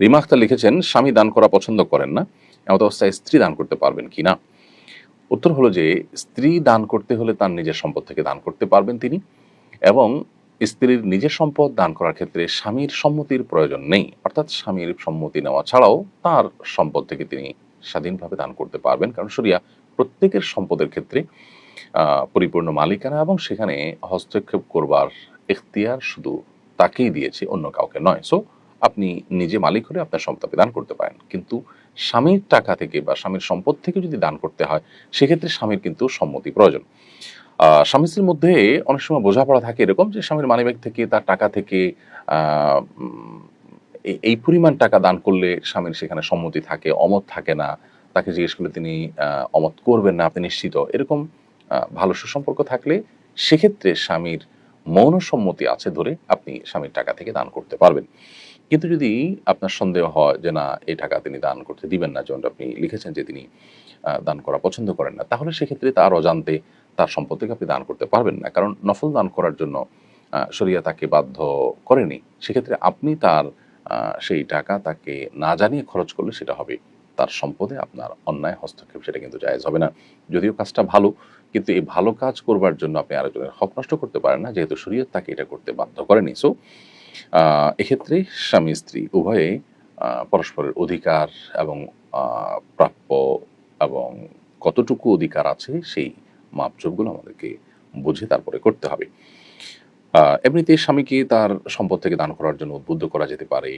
রিমা আখতার লিখেছেন, স্বামী দান করা পছন্দ করেন না এমত অবস্থায় স্ত্রী দান করতে পারবেন কি না? উত্তর হলো যে, স্ত্রী দান করতে হলে তার নিজের সম্পদ থেকে দান করতে পারবেন তিনি এবং স্ত্রীর নিজের সম্পদ দান করার ক্ষেত্রে স্বামীর সম্মতির প্রয়োজন নেই। অর্থাৎ স্বামীর সম্মতি নেওয়া ছাড়াও তার সম্পদ থেকে তিনি স্বাধীনভাবে দান করতে পারবেন। কারণ শরিয়া প্রত্যেকের সম্পদের ক্ষেত্রে পরিপূর্ণ মালিকানা এবং সেখানে হস্তক্ষেপ করবার এখতিয়ার শুধু তাকেই দিয়েছে, অন্য কাউকে নয়। সো আপনি নিজে মালিক হলে আপনার সম্পদ দান করতে পারেন। কিন্তু স্বামীর টাকা থেকে বা স্বামীর সম্পদ থেকে যদি দান করতে হয়, সেক্ষেত্রে স্বামীর কিন্তু সম্মতি প্রয়োজন। স্বামী স্ত্রীর মধ্যে অনেক সময় বোঝাপড়া থাকে এরকম যে, স্বামীর মানিব্যাগ থেকে, তার টাকা থেকে এই পরিমাণ টাকা দান করলে স্বামীর সেখানে সম্মতি থাকে, অমত থাকে না। তাকে জিজ্ঞেস করলে তিনি অমত করবেন না, আপনি নিশ্চিত। এরকম ভালো সুসম্পর্ক থাকলে সেক্ষেত্রে স্বামীর মৌন সম্মতি আছে ধরে আপনি স্বামীর টাকা থেকে দান করতে পারবেন। কিন্তু যদি আপনার সন্দেহ হয় যে না, এই টাকা তিনি দান করতে দিবেন না যেমন আপনি লিখেছেন যে তিনি দান করা পছন্দ করেন না, তাহলে সেক্ষেত্রে তার অজান্তে তার সম্পদ থেকে আপনি দান করতে পারবেন না। কারণ নফল দান করার জন্য শরিয়া তাকে বাধ্য করেনি। সেক্ষেত্রে আপনি তার সেই টাকা তাকে না জানিয়ে খরচ করলে সেটা হবে তার সম্পদে আপনার অন্যায়, হস্তক্ষেপ, সেটা কিন্তু জায়েজ হবে না। যদিও কাজটা ভালো, কিন্তু এই ভালো কাজ করবার জন্য আপনি আরেকজনের হক নষ্ট করতে পারেন না, যেহেতু শরীয়ত তাকে এটা করতে বাধ্য করেনি। সো এক্ষেত্রে স্বামী স্ত্রী উভয়ে পরস্পরের অধিকার এবং প্রাপ্য এবং কতটুকু অধিকার আছে সেই মাপজোপগুলো আমাদেরকে বুঝে তারপরে করতে হবে। এমনিতে স্বামীকে তার সম্পদ থেকে দান করার জন্য উদ্বুদ্ধ করা যেতে পারে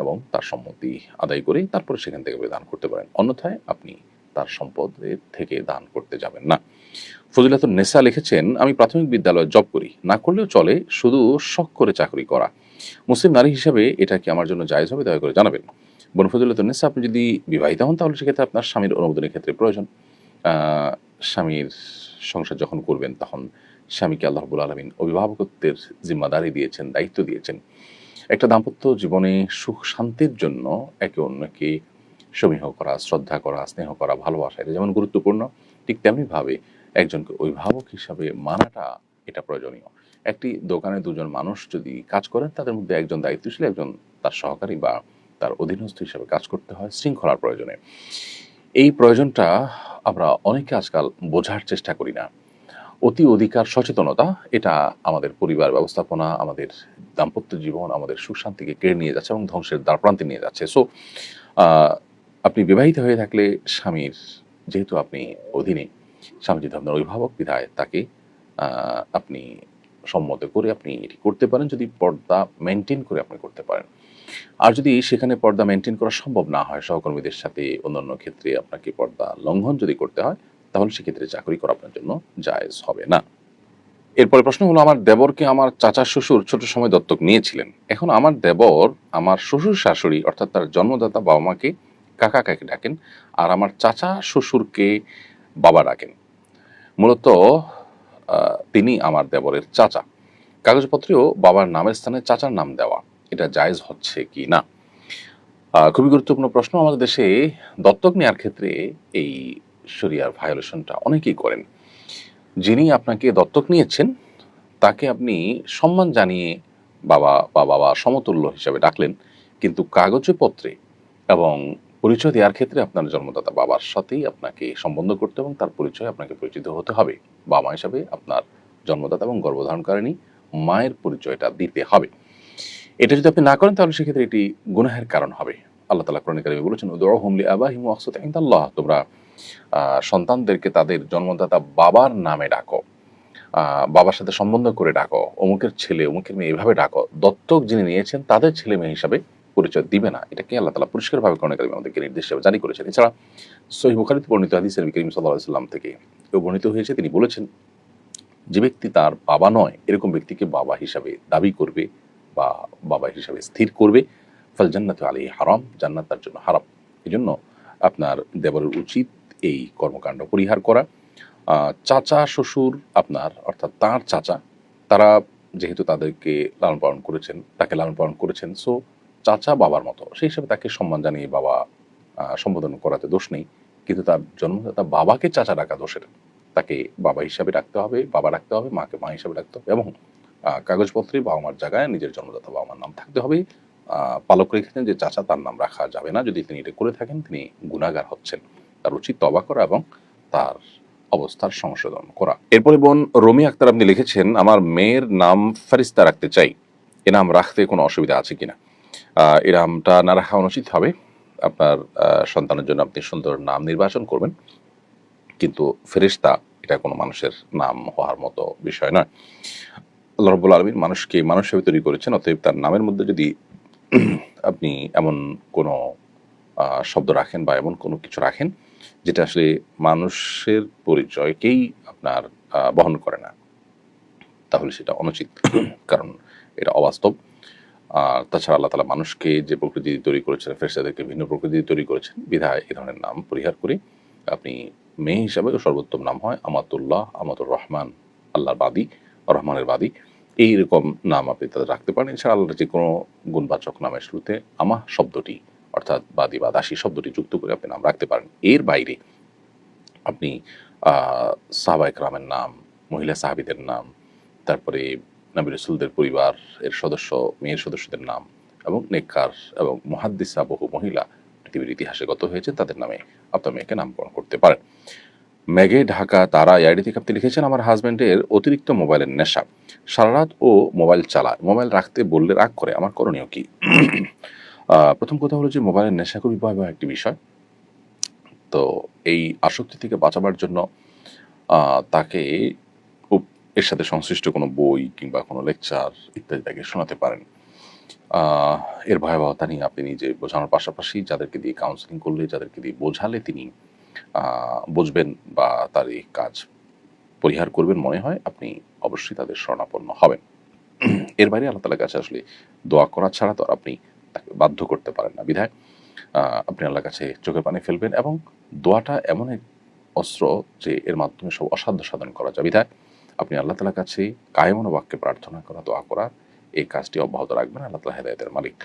এবং তার সম্মতি আদায় করে তারপরে সেখান থেকে দান করতে পারেন। অন্যথায় আপনি তার সম্পদের থেকে দান করতে যাবেন না। ফজিলাতুন নেসা লিখেছেন, আমি প্রাথমিক বিদ্যালয়ে জব করি। না করলেও চলে শুধু শখ করে চাকরি করা। মুসলিম নারী হিসেবে এটা কি আমার জন্য জায়েজ হবে? দয়া করে জানাবেন। বোন ফজিলাতুন নেসা আপনি যদি বিবাহিত হন, তাহলে সেক্ষেত্রে আপনার স্বামীর অনুমোদনের ক্ষেত্রে প্রয়োজন। স্বামীর সংসার যখন করবেন, তখন স্বামীকে আল্লাহ রাব্বুল আলমিন অভিভাবকত্বের জিম্মাদারি দিয়েছেন, দায়িত্ব দিয়েছেন। একটা দাম্পত্য জীবনে সুখ শান্তির জন্য একে অন্যকে সমীহ করা, শ্রদ্ধা করা, স্নেহ করা, ভালোবাসা, এটা যেমন গুরুত্বপূর্ণ, ঠিক তেমনিভাবে একজনকে অভিভাবক হিসাবে মানাটা এটা প্রয়োজনীয়। একটি দোকানে দুজন মানুষ যদি কাজ করেন, তাদের মধ্যে একজন দায়িত্বশীল, একজন তার সহকারী বা তার অধীনস্থ হিসাবে কাজ করতে হয় শৃঙ্খলার প্রয়োজনে। এই প্রয়োজনটা আমরা অনেকে আজকাল বোঝার চেষ্টা করি না। অতি অধিকার সচেতনতা, এটা আমাদের পরিবার ব্যবস্থাপনা, আমাদের দাম্পত্য জীবন, আমাদের সুখ শান্তিকে কেড়ে নিয়ে যাচ্ছে এবং ধ্বংসের দ্বারপ্রান্তে নিয়ে যাচ্ছে। সো আপনি বিবাহিত হয়ে থাকলে স্বামীর, যেহেতু আপনি অধীনে স্বামী ধর্মের অভিভাবক, বিধায় তাকে আপনি সম্মত করে আপনি এটি করতে পারেন, যদি পর্দা মেনটেন করে আপনি করতে পারেন। আর যদি সেখানে পর্দা মেনটেন করা সম্ভব না হয়, সহকর্মীদের সাথে অন্যান্য ক্ষেত্রে আপনাকে পর্দা লঙ্ঘন যদি করতে হয়, তাহলে সেক্ষেত্রে চাকরি করা আপনার জন্য জায়েজ হবে না। এরপরে প্রশ্ন হলো, আমার দেবরকে আমার চাচা শ্বশুর ছোট সময় দত্তক নিয়েছিলেন। এখন আমার দেবর আমার শ্বশুর শাশুড়ি, অর্থাৎ তার জন্মদাতা বাবা মাকে কাকা কাকে ডাকেন, আর আমার চাচা শ্বশুরকে বাবা ডাকেন। মূলত তিনি আমার দেবরের চাচা। কাগজপত্রেও বাবার নামের স্থানে চাচার নাম দেওয়া। এটা জায়েজ হচ্ছে কি না? খুবই গুরুত্বপূর্ণ প্রশ্ন। আমাদের দেশে দত্তক নেওয়ার ক্ষেত্রে এই শরিয়ার ভায়োলেশনটা অনেকেই করেন। যিনি আপনাকে দত্তক নিয়েছেন, তাকে আপনি সম্মান জানিয়ে বাবা বা বাবা সমতুল্য হিসাবে ডাকলেন। কিন্তু কাগজপত্রে এবং পরিচয় দেওয়ার ক্ষেত্রে আপনার জন্মদাতা বাবার সাথেই আপনাকে সম্বন্ধ করতে এবং তার পরিচয় আপনাকে পরিচিত হতে হবে। বাবা হিসাবে আপনার জন্মদাতা এবং গর্ভধারণকারিণী মায়ের পরিচয়টা দিতে হবে। এটা যদি আপনি না করেন, তাহলে সেক্ষেত্রে এটি গুনাহের কারণ হবে। আল্লাহ তালা কোরআন বলেছেন উদয় হুমলি আবাহিম আকসত আল্লাহ তোমরা সন্তানদেরকে তাদের জন্মদাতা বাবার নামে ডাকো। বাবার সাথে সম্বন্ধ করে ডাকো। অমুকের ছেলে, অমুকের মেয়ে এভাবে ডাকো। দত্তক যিনি নিয়েছেন, তাদের ছেলে মেয়ে হিসাবে পরিচয় দিবে না। এটাকে আল্লাহ তালা পরিষ্কারভাবে কোরআন কারিমে আমাদেরকে নির্দেশ হিসেবে জারি করেছেন। এছাড়া সহি বুখারিতে বর্ণিত হাদিসের করিম সাল্লাহ সাল্লাম থেকে কেউ বর্ণিত হয়েছে, তিনি বলেছেন, যে ব্যক্তি তার বাবা নয়, এরকম ব্যক্তিকে বাবা হিসাবে দাবি করবে বা বাবা হিসাবে স্থির করবে। ফল জান্নাত আলী হারাম, জান্নাত তার জন্য হারাম। এই জন্য আপনার দেবরের উচিত এই কর্মকাণ্ড পরিহার করা। চাচা, শ্বশুর আপনার, অর্থাৎ তার চাচা, তারা যেহেতু তাদেরকে লালন পালন করেছেন, তাকে লালন পালন করেছেন, সো চাচা বাবার মতো। সেই হিসাবে তাকে সম্মান জানিয়ে বাবা সম্বোধন করাতে দোষ নেই। কিন্তু তার জন্মদাতা বাবাকে চাচা ডাকা দোষের। তাকে বাবা হিসাবে ডাকতে হবে, বাবা ডাকতে হবে, মাকে মা হিসাবে ডাকতে হবে এবং কাগজপত্রে বাবা মার জায়গায় নিজের জন্মদাতা বাবা মার নাম থাকতে হবে। পালক রেখেছেন যে চাচা তার নাম রাখা যাবে না যদি তিনি এটা করে থাকেন, তিনি গুণাগার হচ্ছেন। তার উচিত তবা করা এবং তার অবস্থার সংশোধন করা। এরপরে বোন রমি আক্তার আপনি লিখেছেন, আমার মেয়ের নাম ফারিস্তা রাখতে চাই। এ নাম রাখতে কোনো অসুবিধা আছে কিনা? নামটা না রাখা অনুচিত হবে। আপনার সন্তানের জন্য আপনি সুন্দর নাম নির্বাচন করবেন। কিন্তু ফেরেশতা এটা কোনো মানুষের নাম হওয়ার মতো বিষয় নয়। আল্লাহ আলমিন মানুষকে মানুষ হিসেবে তৈরি করেছেন, অতএব তার নামের মধ্যে যদি আপনি এমন কোনো শব্দ রাখেন বা এমন কোনো কিছু রাখেন, যেটা আসলে মানুষের পরিচয়কেই আপনার বহন করে না, তাহলে সেটা অনুচিত। কারণ এটা অবাস্তব। আর তাছাড়া আল্লাহ তালা মানুষকে যে প্রকৃতি তৈরি করেছেন, ফেরেশতাদেরকে ভিন্ন প্রকৃতি তৈরি করেছেন, বিধায় এই ধরনের নাম পরিহার করে। আপনি মেয়ে হিসাবে সর্বোত্তম নাম হয় আমাতুল্লাহ আমাতুর রহমান আল্লাহর বাদী রহমানের বাদী। এইরকম নাম আপনি তাদের রাখতে পারেন। এছাড়া আল্লাহর যে কোনো গুণবাচক নামের শুরুতে আমা শব্দটি, অর্থাৎ বাদী বা দাসী শব্দটি যুক্ত করে আপনি নাম রাখতে পারেন। এর বাইরে আপনি সাহাবায়ক রামের নাম, মহিলা সাহাবিদের নাম, তারপরে নবী রসুলদের পরিবার, এর সদস্য, মেয়ের সদস্যদের নাম এবং নেককার এবং মহাদ্দিসা বহু মহিলা পৃথিবীর ইতিহাসে গত হয়েছে, তাদের নামে আপনার মেয়েকে নামকরণ করতে পারেন। মেঘে ঢাকা, তারা এআইডি থেকে আপনি লিখেছেন, আমার হাজব্যান্ডের অতিরিক্ত মোবাইলের নেশা। সারা রাত ও মোবাইল চালায়। মোবাইল রাখতে বললে রাগ করে। আমার করণীয় কি? প্রথম কথা হলো যে, মোবাইলের নেশা খুবই ভয়াবহ একটি বিষয়। তো এই আসক্তি থেকে বাঁচাবার জন্য তাকে এর সাথে সংশ্লিষ্ট কোনো বই কিংবা কোনো লেকচার ইত্যাদি তাকে শোনাতে পারেন। এর ভয়াবহতা নিয়ে আপনি নিজে বোঝানোর পাশাপাশি যাদেরকে দিয়ে কাউন্সিলিং করলে, যাদেরকে দিয়ে বোঝালে তিনি বুঝবেন বা তার এই কাজ পরিহার করবেন মনে হয়, আপনি অবশ্যই তাদের শরণাপন্ন হবেন। এর বাইরে আল্লাহ তালার কাছে আসলে দোয়া করা ছাড়া তো আর আপনি তাকে বাধ্য করতে পারেন না। বিধায় আপনি আল্লাহর কাছে চোখের পানি ফেলবেন এবং দোয়াটা এমন এক অস্ত্র যে এর মাধ্যমে সব অসাধ্য সাধন করা যায় বিধায় আপনি আল্লাহ তালার কাছে কায়মন বাক্যে প্রার্থনা করা, দোয়া করার, এই কাজটি অব্যাহত রাখবেন। আল্লাহ তালা হেদায়তের মালিক।